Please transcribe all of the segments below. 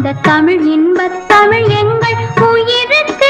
அந்த தமிழ் இன்பத் தமிழ் எங்கள் உயிருக்கு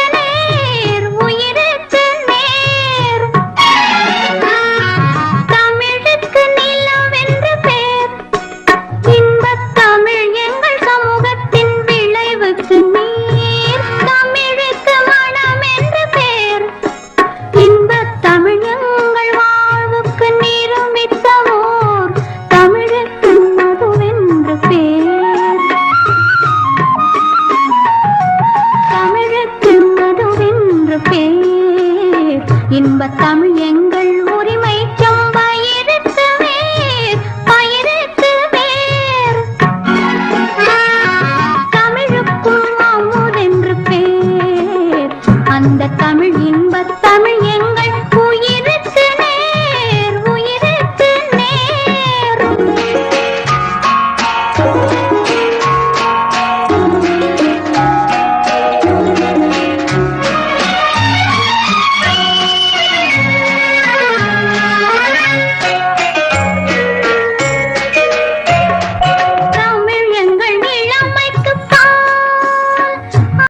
இன்பத்தமிழ் எங்கள்